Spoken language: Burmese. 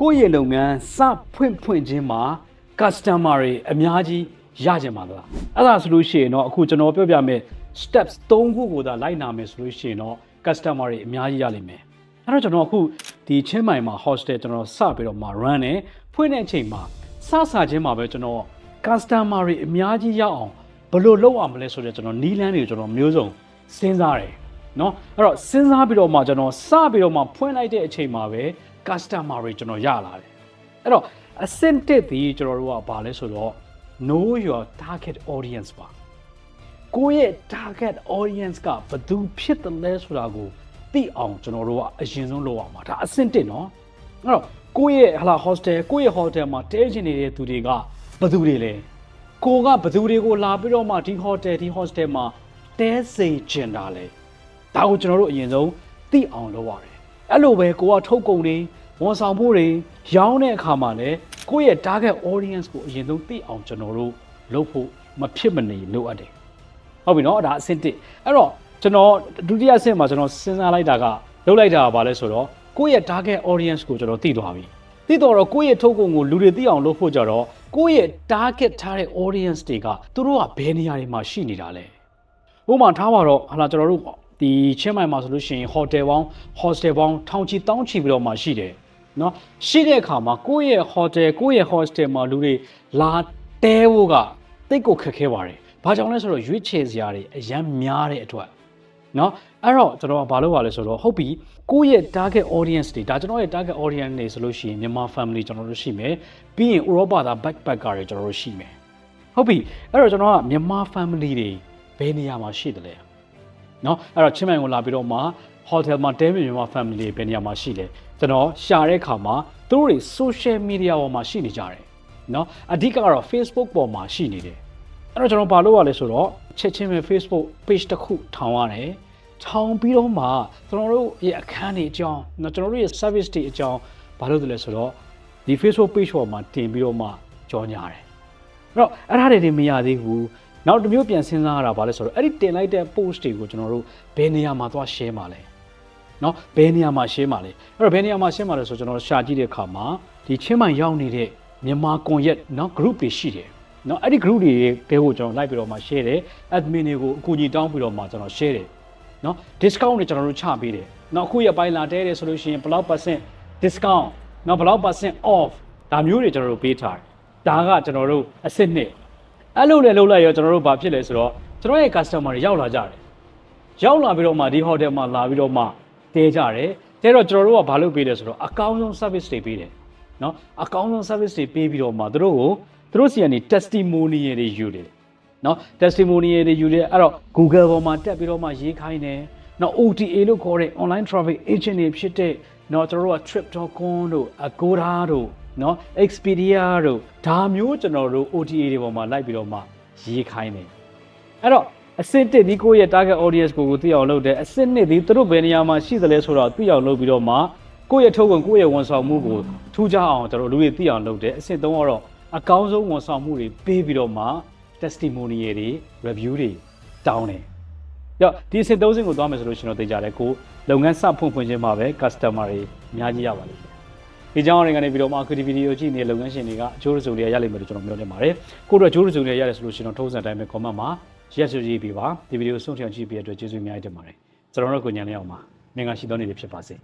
ကိုယ့်ရဲ့လုပ်ငန်းစဖွင့်ဖွင့်ချင်းမှာ customer တွေအများကြီးရကြမှာလားအဲ့ဒါဆိုလို့ရှိရင်တော့အခုကျွန်တော်ပြောပြမယ် steps 3ခုကိုသာလိုက်နာမယ်ဆိုလို့ရှိရင်တော့ customer တွေအများကြီးရလိမ့်မယ်အဲ့တော့ကျွန်တော်အခုဒီချင်းမိုင်မှာ hostel ကျွန်တော်စပြီးတော့မှ run နေဖွင့်တဲ့အချိန်မှာစစချင်းမှာပဲကျွန်တော် customer တွေအများကြီးရအောင်ဘယ်လိုလုပ်ရမလဲဆိုတော့ကျွန်တော်နီးလန်းတွေကိုကျွန်တော်မျိုးစုံစဉ်းစားတယ်เนาะအဲ့တော့စဉ်းစားပြီးတော့မှကျွန်တော်စပြီးတော့မှဖွင့်လိုက်တဲ့အချိန်မှာပဲ customer တွေကျွန်တော်ရလာတယ်အဲ့တော့အဆင့်တစ်ဒီကျွန်တော်တို့ကဘာလဲဆိုတော့ know your target audience ပါကိုယ့်ရဲ့ target audience ကဘယ်သူဖြစ်တယ်လဲဆိုတာကိုသိအောင်ကျွန်တော်တို့ကအရင်ဆုံးလုပ်အောင်ပါဒါအဆင့်တစ်နော်အဲ့တော့ကိုယ့်ရဲ့ဟလာ hostel ကိုယ့်ရဲ့ hotel မှာတဲချင်နေတဲ့သူတွေကဘယ်သူတွေလဲကိုကဘယ်သူတွေကိုလာပြီးတော့မှဒီ hotel ဒီ hostel မှာတဲစေချင်တာလဲဒါကိုကျွန်တော်တို့အရင်ဆုံးသိအောင်လုပ်ရတယ် အဲ့လိုပဲကိုကထုတ်ကုန်တွေဝန်ဆောင်မှုတွေရောင်းတဲ့အခါမှာလည်းကိုယ့်ရဲ့ target audience ကိုအရင်ဆုံးသိအောင်ကျွန်တော်တို့လုပ်ဖို့မဖြစ်မနေလိုအပ်တယ်ဟုတ်ပြီနော်ဒါအဆင့်1အဲ့တော့ကျွန်တော်ဒုတိယအဆင့်မှာကျွန်တော်စဉ်းစားလိုက်တာကလုပ်လိုက်တာကဘာလဲဆိုတော့ကိုယ့်ရဲ့ target audience ကိုကျွန်တော်သိသွားပြီသိတော့တော့ကိုယ့်ရဲ့ထုတ်ကုန်ကိုလူတွေသိအောင်လုပ်ဖို့ကြတော့ကိုယ့်ရဲ့ target ထားတဲ့ audience တွေကသူတို့ကဘယ်နေရာတွေမှာရှိနေတာလဲဥပမာထားပါတော့ဟာလာကျွန်တော်တို့ ဒီချင်းမိုင်မှာဆိုလို့ရှိရင် hotel ပေါင်း hostel ပေါင်းထောင်ချီတောင်းချီပြီးတော့မှရှိတယ်နော်ရှိတဲ့အခါမှာကိုယ့်ရဲ့ hotel ကိုယ့်ရဲ့ hostel မှာလူတွေလာတဲဖို့ကတိတ်ကိုခက်ခဲပါတယ်။ဘာကြောင့်လဲဆိုတော့ရွေးချယ်စရာတွေအများများတဲ့အတွက်နော်အဲ့တော့ကျွန်တော်ကဘာလုပ်ရလဲဆိုတော့ဟုတ်ပြီကိုယ့်ရဲ့ target audience တွေဒါကျွန်တော်ရဲ့ target audience တွေဆိုလို့ရှိရင်မြန်မာ family ကျွန်တော်တို့ရှိမယ်ပြီးရင်ဥရောပသား backpacker တွေကျွန်တော်တို့ရှိမယ်ဟုတ်ပြီအဲ့တော့ကျွန်တော်ကမြန်မာ family တွေဘယ်နေရာမှာရှိတယ်လဲ နော်အဲ့တော့ချင်းမိုင်ကိုလာပြီးတော့မှ hotel မှာတဲမြမြန်မာ family တွေဘယ်နေရာမှာရှိလဲကျွန်တော်ရှာတဲ့အခါမှာသူတို့တွေ social media ပေါ်မှာရှိနေကြတယ်နော်အဓိကကတော့ Facebook ပေါ်မှာရှိနေတယ်အဲ့တော့ကျွန်တော်ဘာလုပ်ရလဲဆိုတော့ချက်ချင်းပဲ Facebook page တစ်ခုထောင်ရတယ်ထောင်ပြီးတော့မှကျွန်တော်တို့ရဲ့အခန်းတွေအကြောင်းနော်ကျွန်တော်တို့ရဲ့ service တွေအကြောင်းဘာလုပ်တယ်လဲဆိုတော့ဒီ Facebook page ပေါ်မှာတင်ပြီးတော့မှကြောညာတယ်အဲ့တော့အဲ့ဒါတွေမရသေးဘူး နောက်တစ်မျိုးပြန်စဉ်းစားရတာဘာလဲဆိုတော့အဲ့ဒီတင်လိုက်တဲ့ post တွေကိုကျွန်တော်တို့ဘယ်နေရာမှာသွား share မှာလဲနော်ဘယ်နေရာမှာ share မှာလဲအဲ့တော့ဘယ်နေရာမှာ share မှာလဲဆိုကျွန်တော်ရှာကြည့်တဲ့အခါမှာဒီချင်းမိုင်ရောက်နေတဲ့မြန်မာကွန်ရက်နော် group တွေရှိတယ်နော်အဲ့ဒီ group တွေဘဲကိုကျွန်တော်လိုက်ပြီးတော့မှ share တယ် admin တွေကိုအကူအညီတောင်းပြီးတော့မှကျွန်တော် share တယ်နော် discount တွေကျွန်တော်တို့ချပေးတယ်နော်အခုရပိုင်းလာတဲတယ်ဆိုလို့ရှိရင်ဘယ်လောက် percent discount နော်ဘယ်လောက် percent off ဒါမျိုးတွေကျွန်တော်တို့ပေးထားတယ်ဒါကကျွန်တော်တို့အစ်စ်နှစ် အဲ့လိုလေလှုပ်လိုက်ရောကျွန်တော်တို့ဘာဖြစ်လဲဆိုတော့ကျွန်တော်ရဲ့ customer တွေရောက်လာကြတယ်ရောက်လာပြီးတော့မှဒီ hotel မှာလာပြီးတော့မှတဲကြတယ်တဲတော့ကျွန်တော်တို့ကဘာလုပ်ပေးလဲဆိုတော့အကောင်းဆုံး service တွေပေးတယ်နော်အကောင်းဆုံး service တွေပေးပြီးတော့မှတို့ကိုတို့စီကနေ testimonial တွေယူတယ်နော် testimonial တွေယူတယ်အဲ့တော့ Google ပေါ်မှာတက်ပြီးတော့မှရေးခိုင်းတယ်နော် OTA လို့ခေါ်တဲ့ online traffic agent တွေဖြစ်တဲ့နော်ကျွန်တော်တို့က trip.com တို့ Agoda တို့ နော် Expedia တို့ဒါမျိုးကျွန်တော်တို့ OTA တွေပေါ်မှာလိုက်ပြီးတော့မှရေးခိုင်းတယ်အဲ့တော့အစစ်တစ်ဒီကိုယ့်ရဲ့ target audience ကိုကိုသိအောင်လုပ်တယ်အစစ်နှစ်ဒီသူတို့ဘယ်နေရာမှာရှိသလဲဆိုတော့သိအောင်လုပ်ပြီးတော့မှကိုယ့်ရဲ့ထုတ်ဝင်ကိုယ့်ရဲ့ဝန်ဆောင်မှုကိုထူးခြားအောင်ကျွန်တော်လူတွေသိအောင်လုပ်တယ်အစစ်သုံးတော့အကောင်းဆုံးဝန်ဆောင်မှုတွေပေးပြီးတော့မှ testimonial တွေ review တွေတောင်းတယ်ရောဒီအစစ်သုံးစင်ကိုသွားမယ်ဆိုလို့ရှင်တော့သိကြတယ်ကိုလုပ်ငန်းစဖွင့်ဖွင့်ခြင်းမှာပဲ customer တွေအများကြီးရပါလိမ့်မယ် ဒီကြောင်းတွေကနေပြီးတော့မှ activity ဗီဒီယိုကြည့်နေတဲ့လုပ်ငန်းရှင်တွေကအကျိုးရစုံတွေရလိမ့်မယ်လို့ကျွန်တော်မျှော်လင့်ပါတယ်။ကိုတို့အကျိုးရစုံတွေရတယ်ဆိုလို့ရှင်တော့ထုံးစံတိုင်းပဲ comment မှာ yes ဆိုကြည့်ပေးပါဒီဗီဒီယိုဆုံးထအောင်ကြည့်ပေးတဲ့အတွက်ကျေးဇူးအများကြီးတင်ပါတယ်ကျွန်တော်တို့ကိုညံလေးအောင်ပါမင်္ဂလာရှိသောနေ့တွေဖြစ်ပါစေ